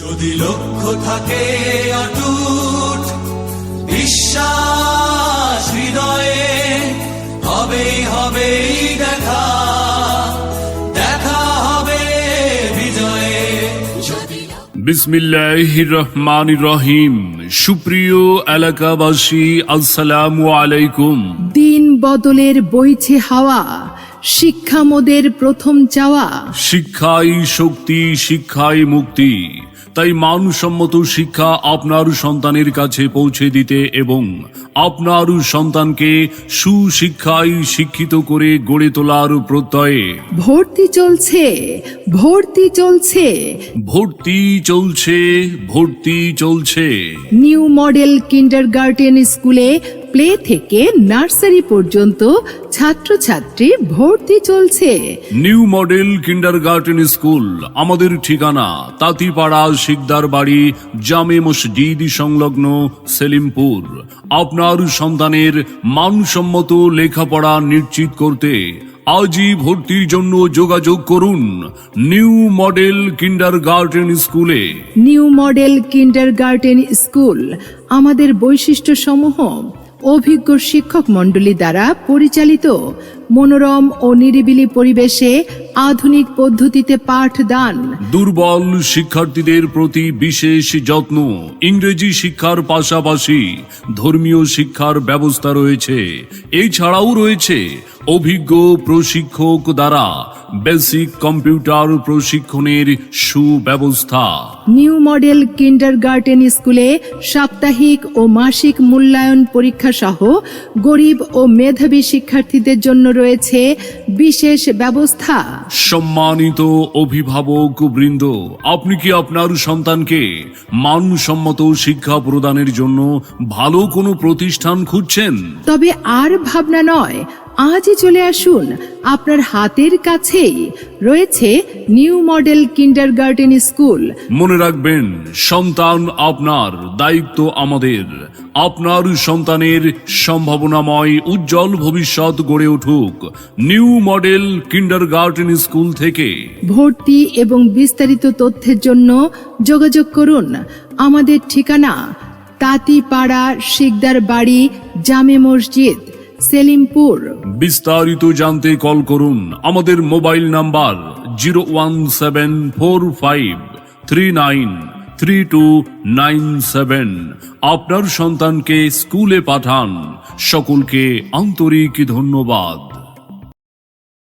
যদি লক্ষ্য থাকে অটুট বিশ্বাস হৃদয়ে হবেই হবেই দেখা। দেখা হবে বিজয়ে। বিসমিল্লাহির রহমান রহিম সুপ্রিয় এলাকাবাসী আসসালামু আলাইকুম। দিন বদলের বইছে হাওয়া শিক্ষা মোদের প্রথম চাওয়া। শিক্ষাই শক্তি শিক্ষাই মুক্তি। তাই মানসম্মত শিক্ষা আপনার সন্তানের কাছে পৌঁছে দিতে এবং আপনার সন্তানকে সুশিক্ষায় শিক্ষিত করে গড়ে তোলার প্রত্যয়ে। ভর্তি চলছে ভর্তি চলছে। ভর্তি চলছে ভর্তি চলছে। নিউ মডেল কিন্ডারগার্টেন স্কুলে প্লে থেকে নার্সারি পর্যন্ত ছাত্রছাত্রী ভর্তি চলছে। নিউ মডেল কিন্ডারগার্টেন স্কুল আমাদের ঠিকানা তাঁতিপাড়া শিকদার বাড়ি জামে মসজিদ সংলগ্ন সেলিমপুর। আপনার সন্তানের মানসম্মত লেখাপড়া নিশ্চিত করতে আজই ভর্তির জন্য যোগাযোগ করুন নিউ মডেল কিন্ডারগার্টেন স্কুলে নিউ মডেল কিন্ডারগার্টেন স্কুল আমাদের বৈশিষ্ট্য সমূহ অভিজ্ঞ শিক্ষক মণ্ডলী দ্বারা পরিচালিত। মনোরম ও নিরিবিলি পরিবেশে আধুনিক পদ্ধতিতে পাঠদান। দুর্বল শিক্ষার্থীদের প্রতি বিশেষ যত্ন। ইংরেজি শিক্ষার পাশাপাশি ধর্মীয় শিক্ষার ব্যবস্থা রয়েছে। এছাড়াও রয়েছে অভিজ্ঞ প্রশিক্ষক দ্বারা বেসিক কম্পিউটার প্রশিক্ষণের সুব্যবস্থা। নিউ মডেল কিন্ডারগার্টেন স্কুলে সাপ্তাহিক ও মাসিক মূল্যায়ন পরীক্ষা সহ গরিব ও মেধাবী শিক্ষার্থীদের জন্য রয়েছে বিশেষ ব্যবস্থা। সম্মানিত অভিভাবক বৃন্দ আপনি কি আপনার সন্তানকে মানসম্মত শিক্ষা প্রদানের জন্য ভালো কোনো প্রতিষ্ঠান খুঁজছেন? তবে আর ভাবনা নয় আজই চলে আসুন আপনার হাতের কাছেই। রয়েছে নিউ মডেল কিন্ডারগার্টেন স্কুল। মনে রাখবেন সন্তান আপনার দায়িত্ব আমাদের। আপনার সন্তানের সম্ভাবনাময় উজ্জ্বল ভবিষ্যৎ গড়ে উঠুক নিউ মডেল কিন্ডারগার্টেন স্কুল থেকে। ভর্তি এবং বিস্তারিত তথ্যের জন্য যোগাযোগ করুন। আমাদের ঠিকানা তাঁতিপাড়া শিকদার বাড়ি জামে মসজিদ। সেলিমপুর। বিস্তারিত জানতে কল করুন আমাদের mobile number zero one seven four five three nine three two nine seven. আপনার সন্তানকে স্কুলে পাঠান। সকলকে আন্তরিক ধন্যবাদ।